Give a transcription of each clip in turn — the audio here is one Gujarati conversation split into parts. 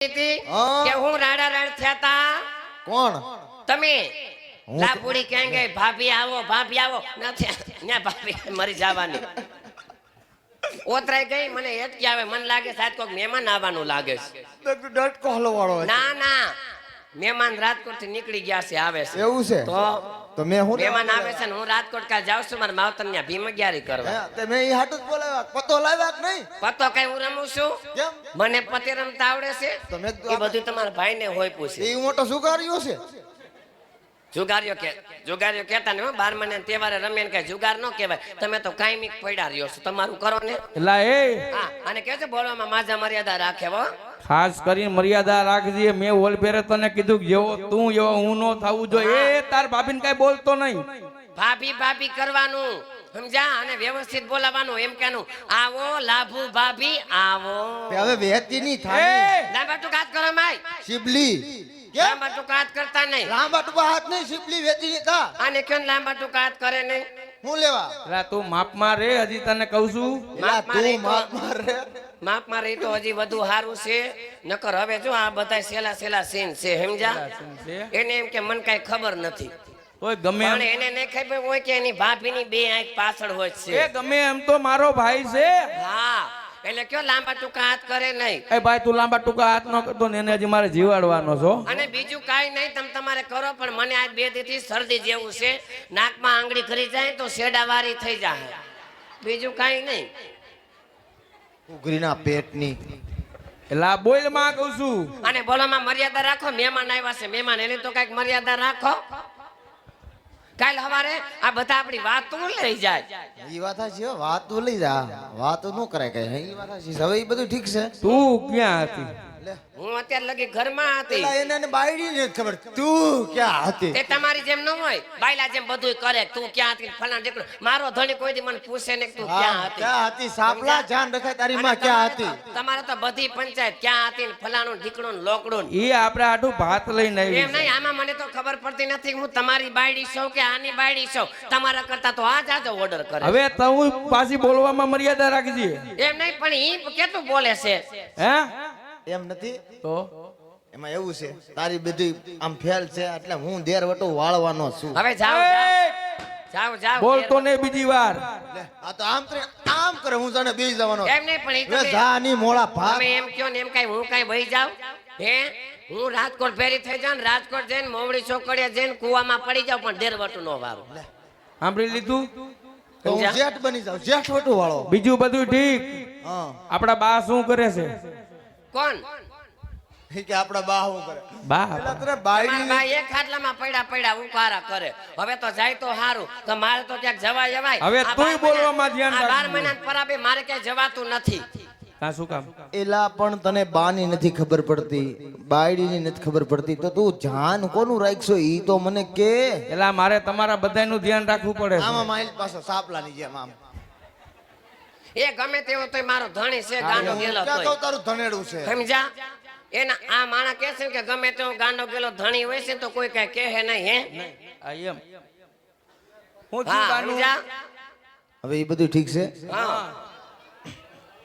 હતી હા. કે હું રાડા રાડ થયા તા? કોણ? તમે? લાપુડી ક્યાં ગઈ? ભાભી આવો ભાભી આવો. નથી ને ભાભી મરી જવાની. ઓતરાઈ ગઈ મને હેચકી આવે. મને લાગે સાહેબ કોઈક મહેમાન આવવાનું લાગે છે. ડટકો હલવાળો છે. ના ના. મહેમાન રાજકોટથી નીકળી ગયા છે આવે છે. એવું છે? તો તો મેં હું મહેમાન આવે છે ને હું રાજકોટ કાલ જાઉં છું મારા માવતર ત્યાં ભીમગિયારી કરવા. તે મેં ઈ હાટુ બોલાવ્યા. પતો લાવ્યા કે નહીં? પતો કઈ હું રમું છું? મને પતિ રમતા આવડે છે? તો મેં એ બધું તમારા ભાઈ ને હોય પૂછે એ મોટો સુગાર્યો છે. જુગારીઓ કે જુગારીઓ કહેતા ને બાર મહિના તહેવારે રમે ને કઈ જુગાર ન કહેવાય. તમે તો કાયમી પડ્યા રહ્યો છો તમારું કરો ને. એટલે એ. હા અને કે છે બોલવામાં માજા મર્યાદા રાખે હો. ખાસ કરીને મર્યાદા રાખજે મેં ઓલ ફેરે તને કીધું કે જેવો તું એવો હું નો થવું જોઈએ એ તાર ભાભીને કઈ બોલતો નહીં. ભાભી ભાભી કરવાનું સમજા અને વ્યવસ્થિત બોલાવાનું એમ કેનું આવો લાભુ ભાભી આવો. તે હવે વેતી ની થાય. ના લાંબા કાત કરો માય. શિબલી. લાંબા ટૂંકા હાથ કરતા નહીં. લાંબા ટૂંકા હાથ નહીં શિબલી વેચી નહીં આને કેમ લાંબા ટૂંકા હાથ કરે નહીં? હું લેવા? એલા તું માપમાં રે હજી તને કહું છું. તું તો- માપ માર. રે માપ મારે તો હજી વધુ સારું છે. નકર હવે જો આ બધા સેલા સેલા સીન છે સમજા એને એમ કે મને કઈ ખબર નથી. ગમે પણ એને નહીં ખબર હોય કે એની ભાભીની બે આંખ પાછળ હોય એ છે. ગમે એમ તો મારો ભાઈ છે. હા એટલે કયો લાંબા ટૂંકા હાથ કરે નહીં? એ ભાઈ તું લાંબા ટૂંકા હાથ નો કરતો ને એને હજી મારે જીવાડવાનો છો. કાંઈ નહીં તમે તમારે કરો પણ મને આજ બે દીથી શરદી જેવું છે. નાકમાં આંગળી કરી જાય તો શેડાવારી થઈ જાય બીજું કાંઈ નહીં. ઉઘરીના પેટની. એલા બોલમાં કહું છું. અને બોલોમાં મર્યાદા રાખો મહેમાન આવ્યા છે. મહેમાન એની તો કંઈક મર્યાદા રાખો. કાલ હવારે આ બધા આપણી વાત તો લઈ જાય. ઈ વાત છે વાતો તો લઈ જા. વાત તો ન કરાય કઈ. ઈ વાત છે. હવે ઈ બધું ઠીક છે. તું ક્યાં હતી? હું અત્યારે લગી ઘરમાં હતી. એને બાયડી ને ખબર. તું ક્યાં હતી? તે તમારી જેમ ન હોય. બાયલા જેમ બધું કરે. તું ક્યાં હતી? ફલાણ ઢીકણું. મારો ધણી કોઈ દી મને પૂછે ને તું ક્યાં હતી. ક્યાં હતી? સાપલા જાન રખાય તારી માં ક્યાં હતી? તમારે તો બધી પંચાયત ક્યાં હતી ફલાણું ઢીકણું ને લોકડું એ આપણે આટું ભાત લઈને આવી એમ નહીં આમાં મને તો ખબર પડતી નથી હું તમારી બાયડી છું કે આની બાયડી છું. તમારા કરતા તો આ જાજો ઓર્ડર કરે. હવે તું પાછી બોલવામાં મર્યાદા રાખજે. એમ નહીં પણ ઈ કેટલું બોલે છે? હે? એમ નથી? તો? એમાં એવું છે તારી બધી આમ ફેલ છે એટલે હું ધેર વટો વાળવાનો છું. હવે જાઓ એ, જાઓ જાઓ બોલતો નહીં બીજી વાર. આ તો આમ કરે આમ કરે હું જાણે બેસી જવાનો એમ નહીં પણ ઈ તો જા ની મોળા ભાગ. તમે એમ કયો ને એમ કઈ હું કઈ વહી જાઉં? હે? હું રાજકોટ ફેરી થઈ જાઉં રાજકોટ જઈને મોવડી ચોકડીએ જઈને કુવામાં પડી જાવ પણ દેરવટું નો વારો. સાંભળી લીધું? તો હું જેઠ બની જાઉં જેઠ વટો વાળો. બીજું બધું ઠીક. હા. આપડા બા શું કરે છે? કોણ? કે આપડા બા હું કરે? બા? એટલે તને તમારા બાયડી એક ખાટલામાં પડ્યા પડ્યા ઉકારા કરે. હવે તો જાય તો સારું તો મારે તો ક્યાંક જવાય જવાય. હવે તું બોલવામાં ધ્યાન આ બાર રાખજો. મહિના પરાબે મારે ક્યાંય જવાતું નથી. તા શું કામ? એલા પણ તને બાની નથી ખબર પડતી. બાયડીની નથી ખબર પડતી. તો તું જાન કોનું રાખશો? ઈ તો મને કે. એલા મારે તમારા બધાનું ધ્યાન રાખવું પડે આમાં માઇલ પાસે સાપલાની જેમ આમ. એ ગમે તેવો તો મારો ધણી છે ગાંડો ગેલો તો તારું ધણેડું છે? સમજા એના આ માણા કહે છે કે ગમે તેવો ગાંડો ગેલો ધણી હોય છે તો કોઈ કઈ કહે નહીં હે? આ એમ. હું છું ગાનું? હવે એ બધું ઠીક છે? હા.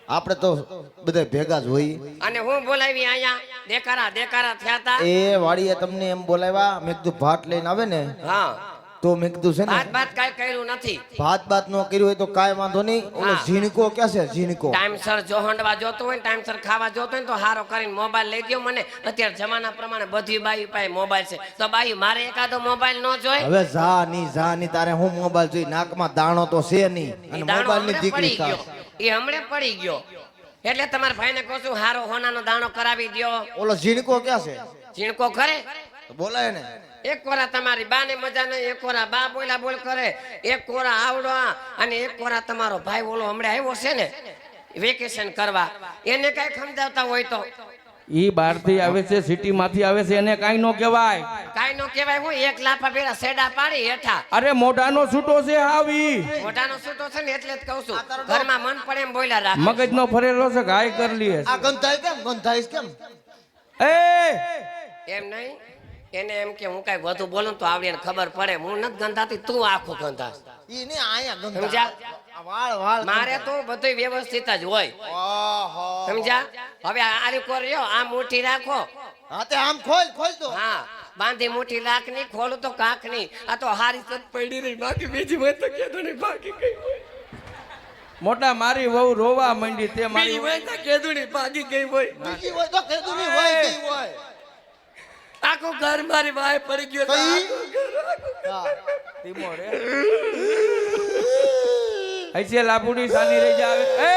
આપણે તો બધા ભેગા જ હોઈએ અને હું બોલાવી અહીંયા દેકારા દેકારા થયા તા. એ વાડીએ તમને એમ બોલાવ્યા મેં કીધું ભાટ લઈને આવે ને. હા. તો મેં કીધું છે ને બાત બાત કાઈ કર્યું નથી. ભાત બાત નો કર્યું હોય તો કાઈ વાંધો નહીં. ઓલો ઝીણકો ક્યાં છે? ઝીણકો. ટાઈમસર જો હંડવા જોતો હોય ટાઈમસર ખાવા જોતો હોય તો હારો કરીને મોબાઈલ લઈ ગયો મને. અત્યારે જમાના પ્રમાણે બધી બાઈ પાસે મોબાઈલ છે. તો બાઈ મારે એકાદો મોબાઈલ ન જોઈ? હવે જા ની જા ની તારે હું મોબાઈલ જોઈ? નાકમાં દાણો તો છે નહીં. અને મોબાઈલની દીકરી એ હમણે પડી ગયો. એટલે તમારા ભાઈને કહું છું હારો હોનાનો દાણો કરાવી દ્યો. ઓલો ઝીણકો ક્યાં છે? ઝીણકો કરે બોલાય ને. એક કોરા તમારી બા ને મજા નહીં એક કોરા બા બોલા બોલ કરે એક કોરા આવડો અને એક કોરા તમારો ભાઈ ઓલો હમણાં આવ્યો છે ને વેકેશન કરવા. એને કઈ સમજાવતા હોય તો. ઈ બહારથી આવે છે સિટી માંથી આવે છે એને કાઈ નો કહેવાય. કાઈ નો કહેવાય હું એક લાફા પેલા સેડા પાડી હેઠા. અરે મોઢાનો છૂટો છે આવી મોઢાનો છૂટો છે ને એટલે જ કહું છું ઘરમાં મન પડે એમ બોલ્યા રાખ. મગજ નો ફરેલો છે ગાય કરી લે આ ગંધાય કેમ? ગંધાય કેમ? એ! એમ નહીં? એને એમ કે હું કઈ વધુ બોલું તો આવડે ખબર પડે. હું નથી ગંધાતી તું આખું ગંધાસ ઈ ને આયા ગંધા. સમજ્યા? આ આ વાળ વાળ મારે તો બધું વ્યવસ્થિત જ હોય. ઓહો. સમજ્યા? હવે આ આરી રહ્યો આ મુઠ્ઠી રાખો. હા તે આમ ખોલ ખોલ તો. હા બાંધી મુઠ્ઠી રાખની ખોલું તો કાંખ નહીં આ તો હારી સત પડી રહી બાકી બીજી હોય તો કેતો નહીં બાકી કઈ મોટા મારી વહુ રોવા માંડી તે મારી હોય તો કેતું નહીં બાકી કઈ હોય. બીજી હોય તો કીધું નહીં હોય કઈ હોય. આખું ઘર મારી વાય પડી ગયો. ધીમો રે. હૈસે લાપુડી સાની રહી જાવે એ!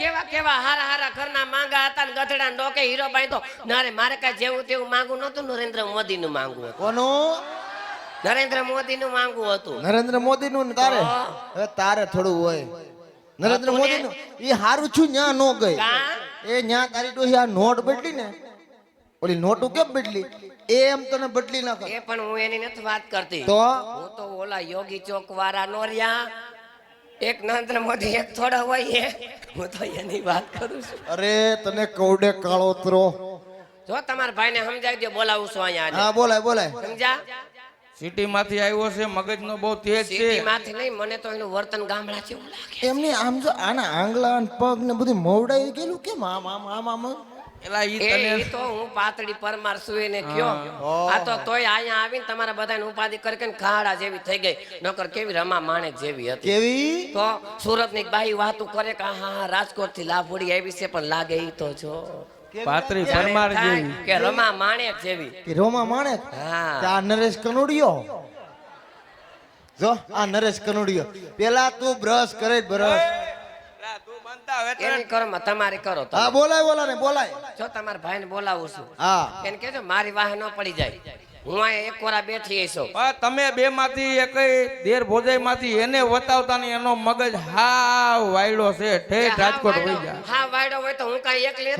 કેવા કેવા હારા હારા ઘરના માંગા હતા ને ગધડા ડોકે હીરો બાઈ તો નારે મારે કાંઈ જેવું તેવું માંગવું નતું નરેન્દ્ર મોદી નું માંગવું હતું. કોનું? નરેન્દ્ર મોદી નું માંગવું હતું. નરેન્દ્ર મોદી નું તારે? હવે તારે થોડું હોય. નરેન્દ્ર મોદી નું? એ હારું છું ન્યા નો ગઈ. કા? એ ન્યા તારી ડોહી આ નોટ બદલી ને ઓલી નોટું કેમ બદલી? એમ તને બદલી નાખે. એ પણ હું એની નથી વાત કરતી. તો? હું તો ઓલા યોગી ચોક વાળા નો રહ્યા. એક નરેન્દ્ર મોદી એક થોડા હોય એ હું તો એની વાત કરું છું. અરે તને કૌડે કાળોતરો જો તમારા ભાઈને સમજાવી દે બોલાવું છું અહીંયા હા. બોલાય બોલાય. સમજા સિટી માંથી આવ્યો છે મગજ નો બહુ તેજ છે. સિટીમાંથી નહીં મને તો એનું વર્તન ગામડા જેવું લાગે એમની આમ જો આના આંગળા પગ ને બધું મોવડાઈ ગયેલું કેમ? આમ આમ આમ આમ. એલા ઈ તને ઈ તો હું પાતળી પરમાર છું એને કયો? આ તો તોય અહીંયા આવીને તમારા બધાને ઉપાધિ કરીને ખાડા જેવી થઈ ગઈ. નકર કેવી રમા માણેક જેવી હતી. કેવી? તો સુરતની બાઈ વાતું કરે કે હા હા રાજકોટથી લાભોડી આવી છે પણ લાગે ઈ તો જો. પાતળી પરમાર જેવી. કે રમા માણેક જેવી. કે રોમા માણે હા. આ નરેશ કનોડિયો? જો આ નરેશ કનોડિયો. પેલા તું બ્રશ કરે બ્રશ એની કરો માં કરો હા બોલાય બોલાય બોલાય. જો તમારા ભાઈને બોલાવું છું. હા. એને કહેજો મારી વાહ ન પડી જાય. હું એક કોરા બેઠી છું તમે બે માંથી એકય દેર ભોજાઈ માંથી એને વતાવતા ને એનો મગજ હા વાયડો છે. ઠેઠ રાજકોટ વહી જાય હા વાયડો હોય તો હું કઈ એકલી